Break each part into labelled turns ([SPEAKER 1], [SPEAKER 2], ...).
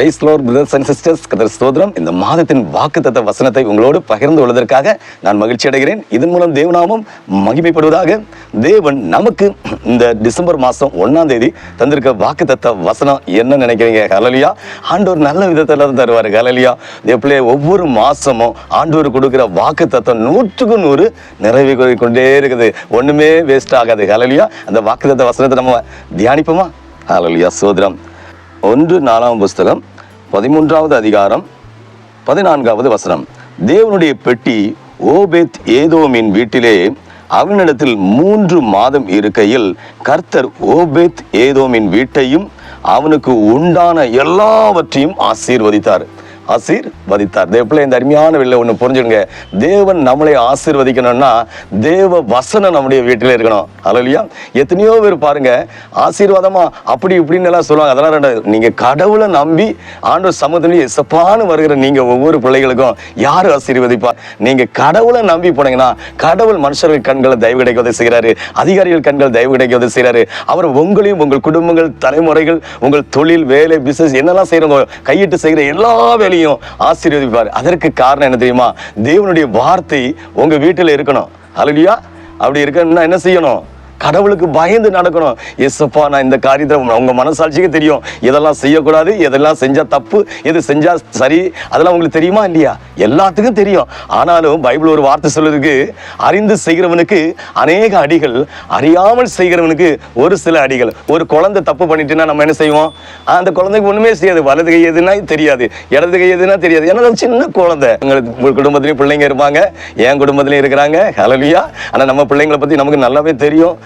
[SPEAKER 1] Praise lord brothers and sisters கதர் ஸ்தோத்திரம். இந்த மாதத்தின் வாக்குத்தத்த வசனத்தை உங்களோடு பகிர்ந்து கொள்வதற்காக நான் மகிழ்ச்சி அடைகிறேன். இதன் மூலம் தேவநாமம் மகிமைப்படுவதாக. தேவன் நமக்கு இந்த டிசம்பர் மாதம் ஒன்றாம் தேதி தந்திருக்க வாக்குத்தத்த வசனம் என்ன நினைக்கிறீங்க? ஹலலியா ஆண்டவர் நல்ல விதத்தில் தான் தருவார். ஹலலியா எப்படியே ஒவ்வொரு மாதமும் ஆண்டவர் கொடுக்குற வாக்குத்தத்தம் நூற்றுக்கு நூறு நிறைவு கொண்டே இருக்குது. ஒன்றுமே வேஸ்ட் ஆகாது. ஹலலியா அந்த வாக்குத்தத்த வசனத்தை நம்ம தியானிப்போமா? ஹலலியா சோதரம் ஒன்று நாலாம் புஸ்தகம். பதிமூன்றாவது அதிகாரம் பதினான்காவது வசனம். தேவனுடைய பெட்டி ஓபேத் ஏதோமின் வீட்டிலே அவனிடத்தில் மூன்று மாதம் இருக்கையில் கர்த்தர் ஓபேத் ஏதோமின் வீட்டையும் அவனுக்கு உண்டான எல்லாவற்றையும் ஆசீர்வதித்தார். ஆசீர்வதித்தார் தேவப்பிள்ளை இந்த அருமையான வெளில ஒன்று புரிஞ்சுடுங்க தேவன் நம்மளை ஆசீர்வதிக்கணும்னா தேவ வசனம் நம்முடைய வீட்டில் இருக்கணும். அலலியா எத்தனையோ பேர் பாருங்க ஆசீர்வாதமா அப்படி இப்படின்னு எல்லாம் சொல்லுவாங்க. அதெல்லாம் ரெண்டாவது நீங்கள் கடவுளை நம்பி ஆண்டு சமூகத்திலேயே எசப்பான்னு வருகிற நீங்கள் ஒவ்வொரு பிள்ளைகளுக்கும் யார் ஆசீர்வதிப்பார் நீங்கள் கடவுளை நம்பி போனீங்கன்னா கடவுள் மனுஷர்கள் கண்களை தயவு கிடைக்க உதவி செய்கிறாரு அதிகாரிகள் கண்கள் தயவு கிடைக்க உதவி செய்கிறாரு அவர் உங்களையும் உங்கள் குடும்பங்கள் தலைமுறைகள் உங்கள் தொழில் வேலை பிசினஸ் என்னெல்லாம் செய்கிறவங்க கையிட்டு செய்கிற எல்லா வேலையும் ஆசீர்வதிப்பார். அதற்கு காரணம் என்ன தெரியுமா? தேவனுடைய வார்த்தை உங்க வீட்டில் இருக்கணும். அலடியா அப்படி இருக்கணும்னா என்ன செய்யணும்? கடவுளுக்கு பயந்து நடக்கணும். எஸ்ப்பா நான் இந்த காரியத்தை உங்கள் மனசாட்சிக்கு தெரியும். இதெல்லாம் செய்யக்கூடாது எதெல்லாம் செஞ்சால் தப்பு எது செஞ்சால் சரி அதெல்லாம் உங்களுக்கு தெரியுமா இல்லையா? எல்லாத்துக்கும் தெரியும். ஆனாலும் பைபிள் ஒரு வார்த்தை சொல்லுறதுக்கு அறிந்து செய்கிறவனுக்கு அநேக அடிகள் அறியாமல் செய்கிறவனுக்கு ஒரு சில அடிகள். ஒரு குழந்தை தப்பு பண்ணிட்டுன்னா நம்ம என்ன செய்வோம்? அந்த குழந்தைக்கு ஒன்றுமே செய்யாது. வலது கை எதுனா தெரியாது. இடது கை எதுனா தெரியாது. ஏன்னா சின்ன குழந்தை. எங்களுக்கு குடும்பத்துலேயும் பிள்ளைங்க இருப்பாங்க. என் குடும்பத்துலேயும் இருக்கிறாங்க. ஹலலியா ஆனால் நம்ம பிள்ளைங்களை பற்றி நமக்கு நல்லாவே தெரியும்.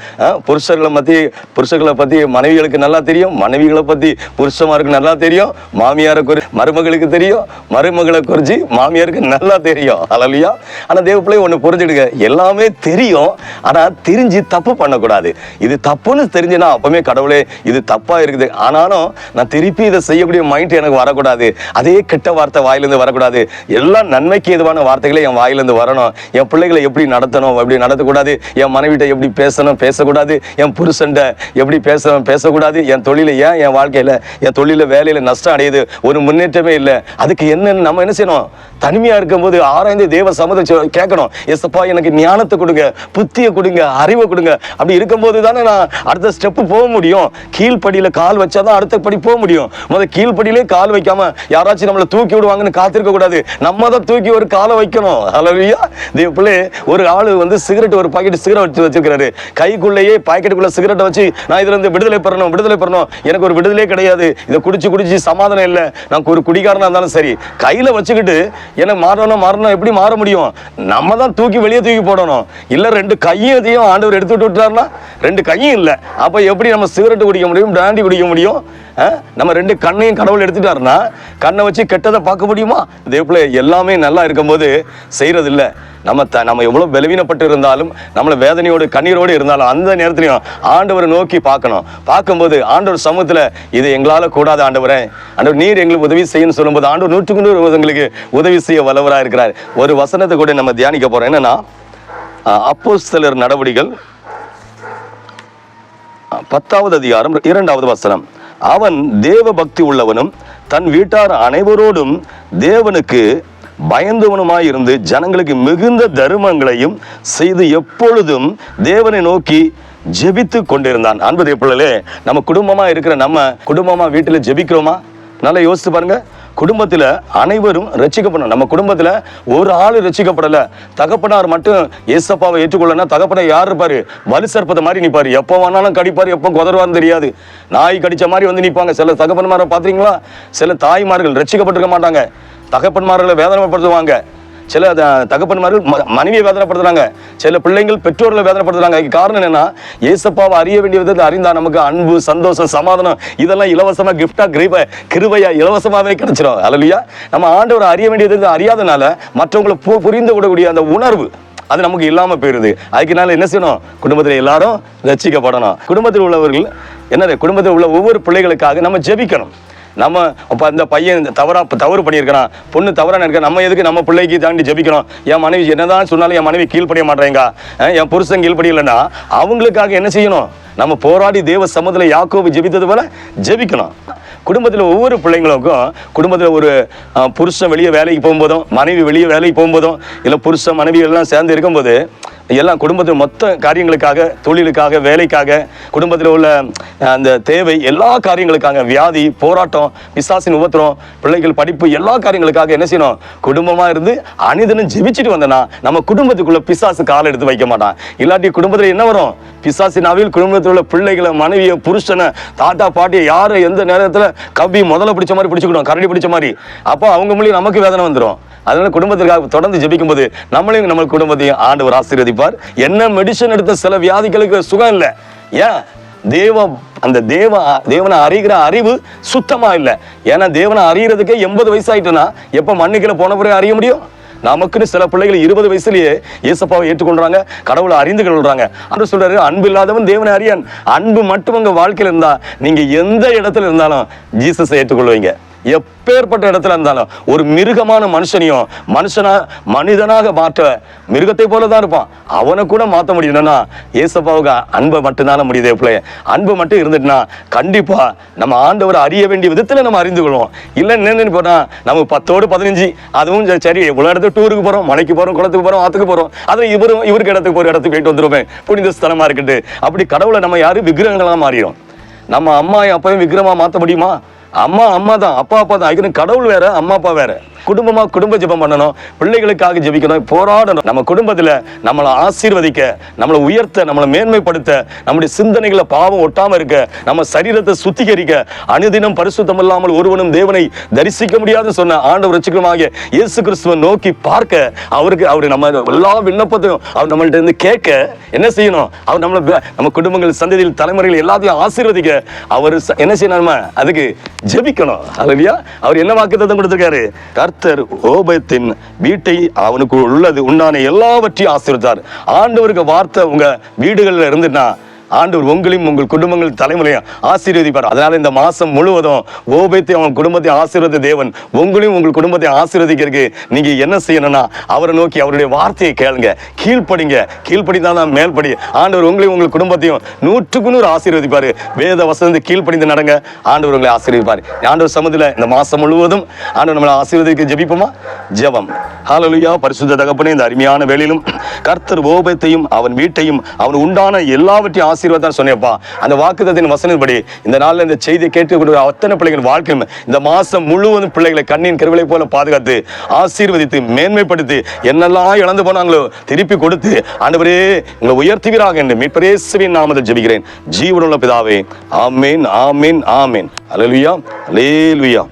[SPEAKER 1] புருஷர்களை பத்தி புருஷர்களை பத்தி மனைவிகளுக்கு நல்லா தெரியும் மனைவிகளை பத்தி புருஷமாருக்கு நல்லா தெரியும் மாமியாரை குறி மருமகளுக்கு தெரியும் மருமகளை குறித்து மாமியாருக்கு நல்லா தெரியும். ஹலலியா ஆனால் தேவ பிள்ளை ஒண்ணு புரிஞ்சுடுங்க எல்லாமே தெரியும் ஆனா தெரிஞ்சு தப்பு பண்ணக்கூடாது. இது தப்புன்னு தெரிஞ்சுன்னா அப்பவுமே கடவுளே இது தப்பா இருக்குது. ஆனாலும் நான் திருப்பி இதை செய்யக்கூடிய மைண்ட் எனக்கு வரக்கூடாது. அதே கெட்ட வார்த்தை வாயிலிருந்து வரக்கூடாது. எல்லாம் நன்மைக்கு எதுவான வார்த்தைகளே என் வாயிலிருந்து வரணும். என் பிள்ளைகளை எப்படி நடத்தணும் எப்படி நடத்தக்கூடாது. என் மனைவிட்ட எப்படி பேசணும் பேசக்கூடாது என் புருஷன்ட எப்படி பேச பேசக்கூடாது என் தொழில ஏன் என் வாழ்க்கையில என் தொழிலில் வேலையில் நஷ்டம் அடையுது ஒரு முன்னேற்றமே இல்லை. அதுக்கு என்னன்னு நம்ம என்ன செய்யணும்? தனிமையாக இருக்கும்போது ஆராய்ந்து தேவ சம்மத கேட்கணும். எஸ்ப்பா எனக்கு ஞானத்தை கொடுங்க புத்தியை கொடுங்க அறிவை கொடுங்க. அப்படி இருக்கும்போது தானே நான் அடுத்த ஸ்டெப்பு போக முடியும். கீழ்ப்படியில் கால் வச்சாதான் அடுத்த படி போக முடியும். முதல்ல கீழ்ப்படியிலே கால் வைக்காம யாராச்சும் நம்மளை தூக்கி விடுவாங்கன்னு காத்திருக்க கூடாது நம்ம தான் தூக்கி ஒரு காலை வைக்கணும். ஹalleluya. தேவ பிள்ளை ஒரு ஆள் வந்து சிகரெட் ஒரு பாக்கெட் சிகரெட் வச்சு வச்சிருக்காரு கைக்குள்ளேயே பாக்கெட்டுக்குள்ள சிகரெட்டை வச்சு நான் இதுல இருந்து விடுதலை பெறணும் விடுதலை பெறணும். எனக்கு ஒரு விடுதலையே கிடையாது. இதை குடிச்சு குடிச்சு சமாதானம் இல்லை. நான் ஒரு குடிகாரனா இருந்தாலும் சரி. கையில வச்சுக்கிட்டு எனக்கு மாறணும் மாறணும் எப்படி மாற முடியும்? நம்ம தான் தூக்கி வெளியே தூக்கி போடணும். இல்ல ரெண்டு கையும் இதையும் ஆண்டவர் எடுத்து விட்டு விட்டாருன்னா ரெண்டு கையும் இல்லை. அப்ப எப்படி நம்ம சிகரெட் குடிக்க முடியும் பிராண்டி குடிக்க முடியும்? நம்ம ரெண்டு கண்ணையும் கடவுள் எடுத்துட்டாருன்னா கண்ணை வச்சு கெட்டதை பார்க்க முடியுமா? இதே போல எல்லாமே நல்லா இருக்கும்போது செய்கிறது இல்லை நம்ம த நம்ம எவ்வளோ பலவீனப்பட்டு இருந்தாலும் நம்மளை வேதனையோடு கண்ணீரோடு இருந்தாலும் அந்த நேரத்துலையும் ஆண்டவரை நோக்கி பார்க்கணும். பார்க்கும்போது ஆண்டவர் சமூகத்தில் இது எங்களால் கூடாது ஆண்டவரே. ஆண்டவர் நீர் எங்களுக்கு உதவி செய்யணும்னு சொல்லும்போது ஆண்டவர் நூற்றுக்கு நூறு எங்களுக்கு உதவி செய்ய வல்லவராக இருக்கிறார். ஒரு வசனத்தை கூட நம்ம தியானிக்க போறோம். என்னன்னா சிலர் நடவடிகள் பத்தாவது அதிகாரம் இரண்டாவது வசனம். அவன் தேவ பக்தி உள்ளவனும் தன் வீட்டார் அனைவரோடும் தேவனுக்கு பயந்தவனுமாயிருந்து ஜனங்களுக்கு மிகுந்த தருமங்களையும் செய்து எப்பொழுதும் தேவனை நோக்கி ஜெபித்து கொண்டிருந்தான். அன்பது எப்பொழுதே நம்ம குடும்பமா இருக்கிற நம்ம குடும்பமா வீட்டில் ஜெபிக்கிறோமா? நல்லா யோசித்து பாருங்க. குடும்பத்தில் அனைவரும் ரசிக்கப்படணும். நம்ம குடும்பத்தில் ஒரு ஆள் ரசிக்கப்படலை. தகப்பனார் மட்டும் ஏசப்பாவை ஏற்றுக்கொள்ளனா தகப்பனை யார் இருப்பார்? வலு சர்ப்பத்தை மாதிரி நிற்பார் எப்போ வேணாலும் கடிப்பார் எப்போ குதருவான்னு தெரியாது. நாய் கடித்த மாதிரி வந்து நிற்பாங்க சில தகப்பன்மாரை பார்த்துறீங்களா சில தாய்மார்கள் ரட்சிக்கப்பட்டிருக்க மாட்டாங்க. தகப்பன்மார்களை வேதனைப்படுத்துவாங்க. சில தகப்பன்மார்கள் ம- மனைவியை வேதனைப்படுத்துறாங்க. சில பிள்ளைங்கள் பெற்றோர்களை வேதனைப்படுத்துறாங்க. இதுக்கு காரணம் என்னன்னா ஏசப்பாவை அறிய வேண்டிய விதத்தில் அறிந்தா நமக்கு அன்பு சந்தோஷம் சமாதானம் இதெல்லாம் இலவசமா கிஃப்டா கிருப கிருபையா இலவசமாவே கிடைச்சிடும் அல்லையா நம்ம ஆண்டவரை அறிய வேண்டிய விதத்தில் அறியாதனால மற்றவங்களை பு- புரிந்து விடக்கூடிய அந்த உணர்வு அது நமக்கு இல்லாமல் போயிருது. அதுக்குனால என்ன செய்யணும்? குடும்பத்தில் எல்லாரும் ரசிக்கப்படணும். குடும்பத்தில் உள்ளவர்கள் என்ன குடும்பத்தில் உள்ள ஒவ்வொரு பிள்ளைகளுக்காக நம்ம ஜெபிக்கணும். நம்ம அப்போ அந்த பையன் இந்த தவறாக தவறு பண்ணியிருக்கிறான். பொண்ணு தவறாக நினைக்கிறேன் நம்ம எதுக்கு நம்ம பிள்ளைக்கு தாண்டி ஜபிக்கிறோம்? என் மனைவி என்னதான் சொன்னாலும் என் மனைவி கீழ்ப்படிய மாட்டேங்க என் புருஷன் கீழ்ப்படியலைன்னா அவங்களுக்காக என்ன செய்யணும்? நம்ம போராடி தேவ சமூகத்தில் யாக்கோபு ஜெபித்தது போல ஜெபிக்கணும். குடும்பத்தில் ஒவ்வொரு பிள்ளைங்களுக்கும் குடும்பத்தில் ஒரு புருஷன் வெளியே வேலைக்கு போகும்போதும் மனைவி வெளியே வேலைக்கு போகும்போதும் இல்லை புருஷன் மனைவி எல்லாம் சேர்ந்து இருக்கும்போது எல்லாம் குடும்பத்தில் மொத்த காரியங்களுக்காக தொழிலுக்காக வேலைக்காக குடும்பத்தில் உள்ள அந்த தேவை எல்லா காரியங்களுக்காக வியாதி போராட்டம் விசாசின் உபத்திரம் பிள்ளைகள் படிப்பு எல்லா காரியங்களுக்காக என்ன செய்யணும்? குடும்பமாக இருந்து அனிதனும் ஜெபிச்சுட்டு வந்தனா நம்ம குடும்பத்துக்குள்ள பிசாசு காலை எடுத்து வைக்க மாட்டான். இல்லாட்டி குடும்பத்தில் என்ன வரும்? பிசாசினாவில் குடும்பத்தில் உள்ள பிள்ளைகளை மனைவியை புருஷனை தாத்தா பாட்டியை யாரை எந்த நேரத்தில் கவி முதல்ல பிடிச்ச மாதிரி பிடிச்சிக்கணும் கரடி பிடிச்ச மாதிரி. அப்போ அவங்க மொழி நமக்கு வேதனை வந்துடும் அதனால குடும்பத்திற்காக தொடர்ந்து ஜெபிக்கும் போது நம்மளையும் நம்ம குடும்பத்தையும் ஆண்டவர் ஆசீர்வதிப்பார். என்ன மெடிசன் எடுத்த சில வியாதிகளுக்கு சுகம் இல்லை. ஏன்? தேவம் அந்த தேவ தேவனை அறிகிற அறிவு சுத்தமா இல்லை. ஏன்னா தேவனை அறிகிறதுக்கே எண்பது வயசு ஆயிட்டுனா எப்போ மண்ணுக்கில் போன பிறகு அறிய முடியும்? நமக்குன்னு சில பிள்ளைகள் இருபது வயசுலயே இயேசப்பாவை ஏற்றுக்கொள்றாங்க கடவுளை அறிந்து கொள்றாங்க. அன்று சொல்றாரு அன்பு இல்லாதவன் தேவனை அறியான். அன்பு மட்டும் உங்க வாழ்க்கையில் இருந்தா நீங்க எந்த இடத்துல இருந்தாலும் ஜீசஸை ஏற்றுக்கொள்வீங்க. எப்பேற்பட்ட இடத்துல இருந்தாலும் ஒரு மிருகமான மனுஷனையும் மனுஷனா மனிதனாக மாற்ற மிருகத்தை போல தான் இருப்பான். அவனை கூட மாற்ற முடியணும்னா ஏசப்பாவுக்கு அன்பை மட்டும்தான முடியுது பிள்ளை அன்பு மட்டும் இருந்துட்டுனா கண்டிப்பாக நம்ம ஆண்டவரை அறிய வேண்டிய விதத்தில் நம்ம அறிந்து கொள்வோம். இல்லை என்னன்னு போனால் நம்ம பத்தோடு பதினஞ்சு அதுவும் சரி, இவ்வளோ இடத்துக்கு டூருக்கு போகிறோம் மலைக்கு போகிறோம் குளத்துக்கு போகிறோம் ஆத்துக்கு போகிறோம் அதில் இவரும் இவருக்கு இடத்துக்கு ஒரு இடத்துக்கு போயிட்டு வந்துருவேன் புனித ஸ்தலமாக இருக்குது அப்படி கடவுளை நம்ம யாரும் விக்கிரகங்களாக மாறிடும் நம்ம அம்மா அப்பவும் விக்கிரமாக மாற்ற முடியுமா? அம்மா அம்மா தான் அப்பா அப்பா தான் அதுக்கு கடவுள் வேற அம்மா அப்பா வேற. குடும்பமா குடும்ப ஜெபம் பண்ணணும். பிள்ளைகளுக்காக ஜெபிக்கணும். போராடணும். நம்ம குடும்பத்துல நம்மளை ஆசீர்வதிக்க நம்மளை உயர்த்த நம்மளை மேன்மைப்படுத்த நம்முடைய சிந்தனைகளை பாவம் ஒட்டாம இருக்க நம்ம சரீரத்தை சுத்திகரிக்க அனுதினம் பரிசுத்தம் இல்லாமல் ஒருவனும் தேவனை தரிசிக்க முடியாதுன்னு சொன்ன ஆண்டவர் ரட்சிக்கமாகிய இயேசு கிறிஸ்துவை நோக்கி பார்க்க அவருக்கு அவர் நம்ம எல்லா விண்ணப்பத்தையும் அவர் நம்மள்ட்ட இருந்து கேட்க என்ன செய்யணும்? அவர் நம்மளை நம்ம குடும்பங்கள் சந்ததியில் தலைமுறைகள் எல்லாத்தையும் ஆசீர்வதிக்க அவர் என்ன செய்யணும் நம்ம அதுக்கு ஜெபிக்கணும். அல்லையா அவர் என்ன வாக்குத்தத்தம் கொடுத்திருக்காரு? கர்த்தர் ஓபத்தின் வீட்டை அவனுக்கு உள்ளது. உண்டான எல்லாவற்றையும் ஆசீர்வதித்தார். ஆண்டவருக்கு வார்த்தை உங்க வீடுகளில் இருந்துன்னா ஆண்டவர் உங்களையும் உங்கள் குடும்பங்கள் தலைமுறையும் ஆசீர்வதிப்பார். அதனால இந்த மாசம் முழுவதும் ஓபத்தை அவன் குடும்பத்தை ஆசீர்வதி தேவன் உங்களையும் உங்கள் குடும்பத்தை ஆசீர்வதிக்கிறதுக்கு நீங்க என்ன செய்யணும்னா அவரை நோக்கி அவருடைய வார்த்தையை கேளுங்க. கீழ்ப்படிங்க. கீழ்ப்படிதான் தான் மேல்படி. ஆண்டவர் உங்களையும் உங்கள் குடும்பத்தையும் நூற்றுக்கு நூறு ஆசீர்வதிப்பாரு. வேத வசந்து கீழ்ப்படிந்து நடங்க. ஆண்டவர் உங்களை ஆசீர்வதிப்பார். ஆண்டவர் சமூகத்தில் இந்த மாசம் முழுவதும் ஆண்டவர் நம்மளை ஆசீர்வதிக்க ஜபிப்போமா? ஜெபம். ஹாலலுயா பரிசுத்த தகப்பனே இந்த அருமையான வேலையிலும் கர்த்தர் ஓபத்தையும் அவன் வீட்டையும் அவன் உண்டான எல்லாவற்றையும் ஆசீர்வாதம் சொன்னேப்பா அந்த வாக்குத்தத்தின் வசனப்படி இந்த நாள்ல இந்த செய்தியை கேட்டுக்கொண்டு அத்தனை பிள்ளைகள் வாழ்க்கையும் இந்த மாசம் முழுவதும் பிள்ளைகளை கண்ணின் கருவிலை போல பாதுகாத்து ஆசீர்வதித்து மேன்மைப்படுத்தி என்னெல்லாம் இழந்து போனாங்களோ திருப்பி கொடுத்து ஆண்டவரே உங்களை உயர்த்துவீராக என்று மீட்பரேசுவின் நாமத்தில் ஜெபிக்கிறேன். ஜீவனுள்ள பிதாவே ஆமேன் ஆமேன் ஆமேன். அலலுயா அலேலுயா